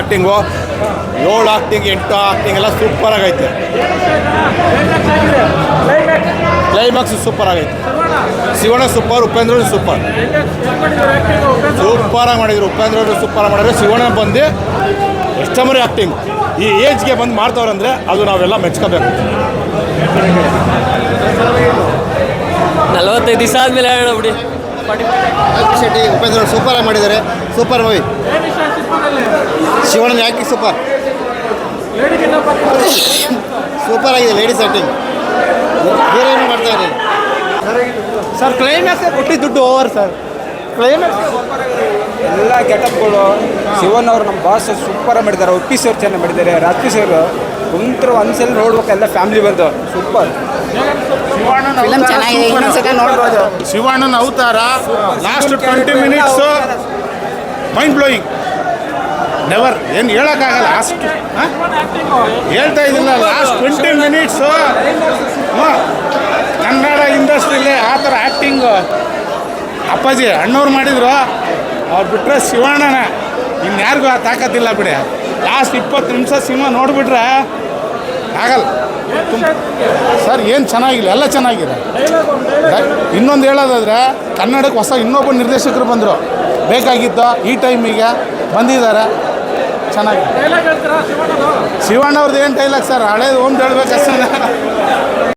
Acting ಏಳು acting ಎಂಟು acting ಎಲ್ಲ ಸೂಪರ್ ಆಗೈತೆ. ಕ್ಲೈಮ್ಯಾಕ್ಸ್ ಸೂಪರ್ ಆಗೈತೆ. Shivanna super Upendra super super ಆಗಿ ಮಾಡಿದ್ರು. ಉಪೇಂದ್ರ ಸೂಪರ್ ಮಾಡಿದ್ರು ಶಿವಣ್ಣ ಬಂದು ಎಷ್ಟಮರಿ ಆಕ್ಟಿಂಗ್ ಈ ಏಜ್ಗೆ ಬಂದು ಮಾಡ್ತಾವ್ರಂದ್ರೆ ಅದು ನಾವೆಲ್ಲ ಮೆಚ್ಕೋಬೇಕು. ನಲವತ್ತೈದು ದಿವಸ ಆದ್ಮೇಲೆ ಬಿಡಿ. ಶೆಟ್ಟಿ ಉಪೇಂದ್ರ ಆಗಿ ಮಾಡಿದ್ದಾರೆ. ಸೂಪರ್ ಮೂವಿ ಶಿವಣ್ಣನ ಯಾಕೆ ಸೂಪರ್? ಸೂಪರ್ ಆಗಿದೆ ಲೇಡೀಸ್ ಆ್ಯಕ್ಟಿಂಗ್ ಬೇರೆ ಮಾಡ್ತಾ ಇದ್ದಾರೆ? ಸರ್ ಕ್ಲೈಮ್ಯಾಕ್ಸ್ ಕೊಟ್ಟಿದ್ದು ದುಡ್ಡು ಓವರ್ ಸರ್. ಕ್ಲೈಮ್ಯಾಕ್ಸ್ ಎಲ್ಲ ಕೆಟಪ್ಗಳು ಶಿವನ್ ಅವರು ನಮ್ಮ ಬಾಸ್ ಸೂಪರ್ ಮಾಡಿದ್ದಾರೆ ಒಪ್ಪಿ ಸರ್ ಚೆನ್ನಾಗಿ ಮಾಡಿದ್ದಾರೆ ರಾತ್ರಿ ಸರ್ ಕುಂತರು ಒಂದ್ಸಲ ನೋಡ್ಬೇಕು ಎಲ್ಲ ಫ್ಯಾಮಿಲಿ ಬಂದು. ಸೂಪರ್ ಶಿವಣ್ಣನ ಅವತಾರ last twenty minutes mind blowing never ಏನು ಹೇಳೋಕ್ಕಾಗಲ್ಲ ಲಾಸ್ಟ್? ಹೇಳ್ತಾ ಇದ್ದಿಲ್ಲ ಲಾಸ್ಟ್ ಟ್ವೆಂಟಿ ಮಿನಿಟ್ಸು ಕನ್ನಡ ಇಂಡಸ್ಟ್ರಿಲಿ ಆ ಥರ ಆ್ಯಕ್ಟಿಂಗು ಅಪ್ಪಾಜಿ, ಅಣ್ಣವ್ರು ಮಾಡಿದ್ರು. ಅವ್ರು ಬಿಟ್ಟರೆ ಶಿವಣ್ಣನ. ಇನ್ಯಾರಿಗೂ ಆ ತಾಕತ್ತಿಲ್ಲ ಬಿಡಿ. ಲಾಸ್ಟ್ ಇಪ್ಪತ್ತು ನಿಮಿಷ ಸಿನಿಮಾ ನೋಡಿಬಿಟ್ರೆ ಆಗಲ್ಲ. ಸರ್, ಏನು ಚೆನ್ನಾಗಿಲ್ಲ, ಎಲ್ಲ ಚೆನ್ನಾಗಿದೆ. ಇನ್ನೊಂದು ಹೇಳೋದಾದ್ರೆ, ಕನ್ನಡಕ್ಕೆ ಹೊಸ ಇನ್ನೊಬ್ಬ ನಿರ್ದೇಶಕರು ಬಂದರು. ಬೇಕಾಗಿತ್ತು ಈ ಟೈಮಿಗೆ ಬಂದಿದ್ದಾರೆ. ಚೆನ್ನಾಗಿ ಶಿವಣ್ಣ ಅವ್ರದ್ದು ಏನು ಡೈಲಾಗ್ ಸರ್ ಹಳೇದು ಹೇಳ್ಬೇಕು ಹೇಳ್ಬೇಕಷ್ಟೇ